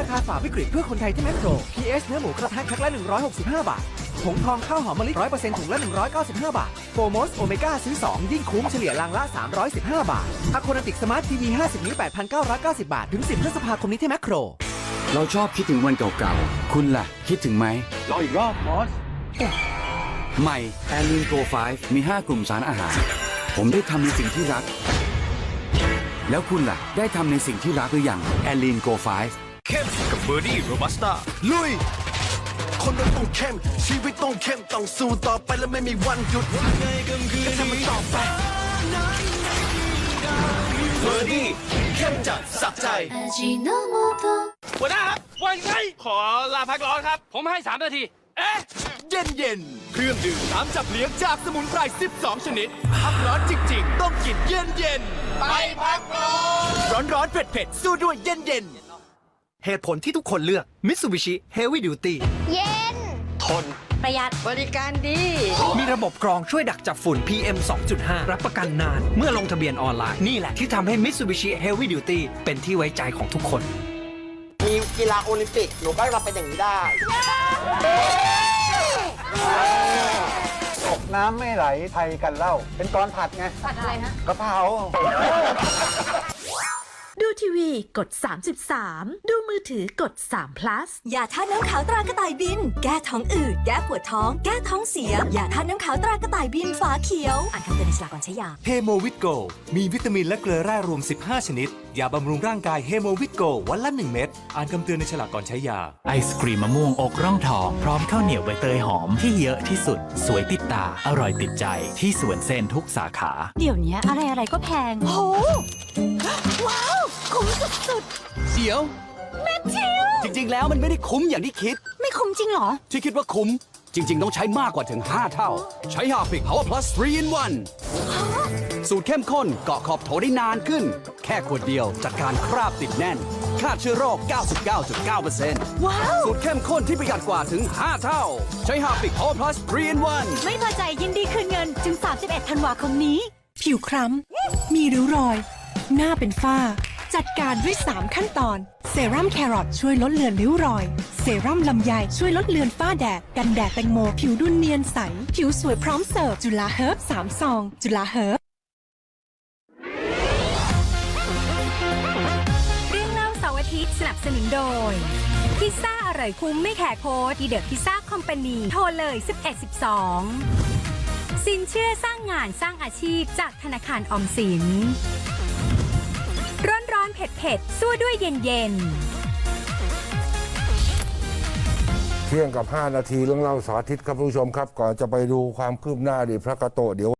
ราคาฝ่าวิกฤตเพื่อคนไทยที่แมคโคร PS เนื้อหมูกระทะแพ็คละ 165 บาท ผงทองข้าวหอมมะลิ 100%ถุงละ 195 บาท โฟมอสโอเมก้าซื้อ 2 ยิ่งคุ้มเฉลี่ยลังละ 315 บาทอะโคนาติกสมาร์ททีวี50 นิ้ว 8,990 บาท ถึง 10พฤษภาคมนี้ที่แมคโคร เราชอบคิดถึงวันเก่าๆ คุณล่ะ คิดถึงไหมรออีกรอบมอสใหม่แอลินโก5มี 5 กลุ่มสารอาหาร ผมได้ทำในสิ่งที่รัก แล้วคุณล่ะ ได้ทำในสิ่งที่รักหรือยังแอลินโก5 เข้มกับเบอร์ดี้โรบัสต้าลุย คนเราต้องเข้ม ชีวิตต้องเข้ม ต้องสู้ต่อไปและไม่มีวันหยุดจะทำมันต่อไป เบอร์ดี้เข้มจัดสักใจ 味の素 หัวหน้าครับว่าไงขอลาพักร้อนครับ ผมให้ 3 นาที เอ๊ะ เย็นเย็นๆเครื่องดื่มน้ำจับเลี้ยงจากสมุนไพร 12 ชนิดพักร้อนจริง ๆ ต้องกินเย็นเย็นๆไปพักร้อนร้อนร้อนๆเผ็ดเผ็ดๆสู้ด้วยเย็นเย็น เหตุผลที่ทุกคนเลือก Mitsubishi Heavy Duty เย็น ทน ประหยัด บริการดี มีระบบกรองช่วยดักจับฝุ่น PM 2.5 รับประกันนาน เมื่อลงทะเบียนออนไลน์ นี่แหละที่ทำให้ Mitsubishi Heavy Duty เป็นที่ไว้ใจของทุกคน มีกีฬาโอลิมปิก หนูก็มาเป็นอย่างนี้ได้ตกน้ำไม่ไหลไทยกันเล่า เป็นตอนผัดไงผัดอะไรฮะกะเพราดู ทีวีกด 33 ดูมือถือกด3 plus ยาท่าตุน้ำขาวตรากระต่ายบิน แก้ท้องอืด แก้ปวดท้อง แก้ท้องเสีย ยาท่าตุน้ำขาวตรากระต่ายบินฝาเขียว อ่านคำเตือนในฉลากก่อนใช้ยา เฮโมวิตโก มีวิตามินและเกลือแร่รวม 15 ชนิด ยาบำรุงร่างกายเฮโมวิตโกวันละ 1 เม็ด อ่านคำเตือนในฉลากก่อนใช้ยา ไอศกรีมมะม่วงอกร่องทอง พร้อมข้าวเหนียวใบเตยหอมที่เยอะที่สุด สวยติดตา อร่อยติดใจ ที่สวนเซนทุกสาขา เดี๋ยวนี้อะไรอะไรก็แพง โห ว้าว คุ้มสุดเดี๋ยว ๆแมทธิว จริง ๆ แล้วมันไม่ได้คุ้มอย่างที่คิด ไม่คุ้มจริงเหรอ ที่คิดว่าคุ้ม จริง ๆ ต้องใช้มากกว่าถึง 5 เท่า ใช้ฮาฟิก Power Plus 3 in 1 สูตรเข้มข้นเกาะขอบโถได้นานขึ้น แค่ขวดเดียวจัดการคราบติดแน่นฆ่าเชื้อโรค 99.9%ว้าว สูตรเข้มข้นที่ประหยัดกว่าถึง 5 เท่า ใช้ฮาฟิก Power Plus 3 in 1ไม่พอใจยินดีคืนเงินถึง 31 ธันวาคมนี้ ผิวคล้ำ มีริ้วรอย หน้าเป็นฝ้า จัดการด้วย 3 ขั้นตอน เซรั่มแครอทช่วยลดเลือนริ้วรอย เซรั่มลำไยช่วยลดเลือนฝ้าแดด กันแดดแตงโม ผิวดุนเนียนใส ผิวสวยพร้อมเสิร์ฟ จุฬาเฮิร์บ3ซอง จุฬาเฮิร์บเรื่องเล่าเสาร์อาทิตย์สนับสนุนโดย พิซซ่าอร่อยคุ้มไม่แขกโค้ดที่เดอะพิซซ่าคอมพานีโทรเลย 1112 สินเชื่อสร้างงานสร้างอาชีพจากธนาคารออมสินานเผ็ดๆสู้ด้วยเย็นๆ เที่ยงกับ 5 นาทีเรื่องเล่าสาธิตครับผู้ชมครับ ก่อนจะไปดูความคืบหน้าดิพระกะโตะเดี๋ยว